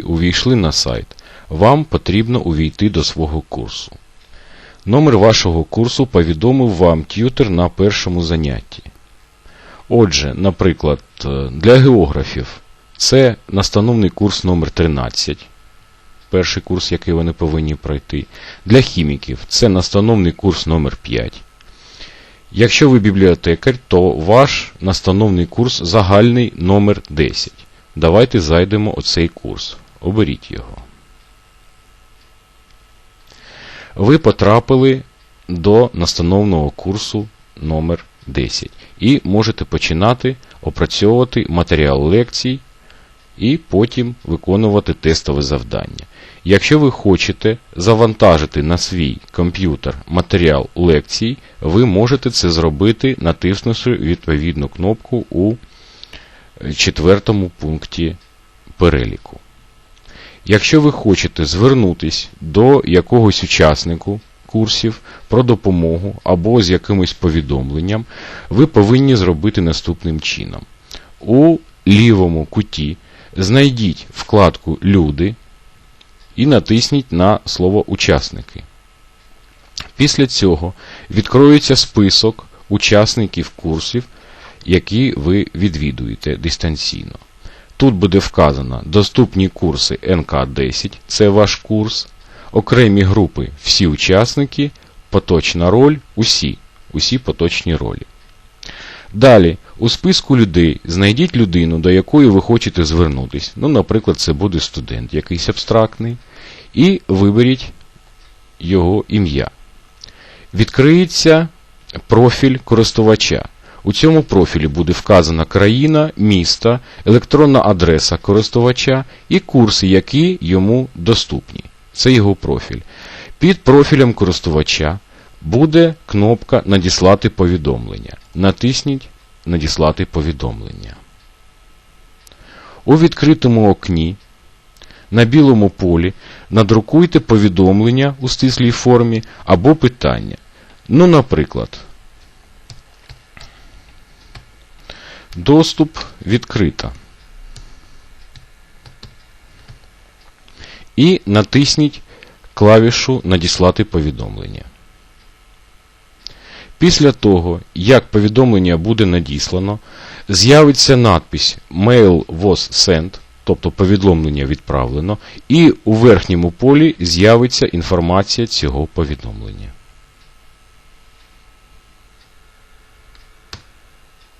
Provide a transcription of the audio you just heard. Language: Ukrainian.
увійшли на сайт, вам потрібно увійти до свого курсу. Номер вашого курсу повідомив вам т'ютер на першому занятті. Отже, наприклад, е, для географів це настановний курс номер 13, перший курс, який вони повинні пройти. Для хіміків це настановний курс номер 5. Якщо ви бібліотекар, то ваш настановний курс загальний номер 10. Давайте зайдемо у цей курс. Оберіть його. Ви потрапили до настановного курсу номер 10 і можете починати опрацьовувати матеріал лекцій і потім виконувати тестове завдання. Якщо ви хочете завантажити на свій комп'ютер матеріал лекцій, ви можете це зробити, натиснувши відповідну кнопку у четвертому пункті переліку. Якщо ви хочете звернутись до якогось учаснику курсів про допомогу або з якимось повідомленням, ви повинні зробити наступним чином. У лівому куті знайдіть вкладку Люди і натисніть на слово Учасники. Після цього відкроється список учасників курсів, які ви відвідуєте дистанційно. Тут буде вказано доступні курси НК10, це ваш курс, окремі групи всі учасники, поточна роль, усі, усі поточні ролі. Далі, у списку людей знайдіть людину, до якої ви хочете звернутися. Ну, наприклад, це буде студент якийсь абстрактний. І виберіть його ім'я. Відкриється профіль користувача. У цьому профілі буде вказана країна, місто, електронна адреса користувача і курси, які йому доступні. Це його профіль. Під профілем користувача буде кнопка Надіслати повідомлення. Натисніть Надіслати повідомлення. У відкритому окні на білому полі надрукуйте повідомлення у стислій формі або питання. Ну, наприклад, доступ відкрита. І натисніть клавішу Надіслати повідомлення. Після того, як повідомлення буде надіслано, з'явиться надпись Mail was sent, тобто повідомлення відправлено, і у верхньому полі з'явиться інформація цього повідомлення.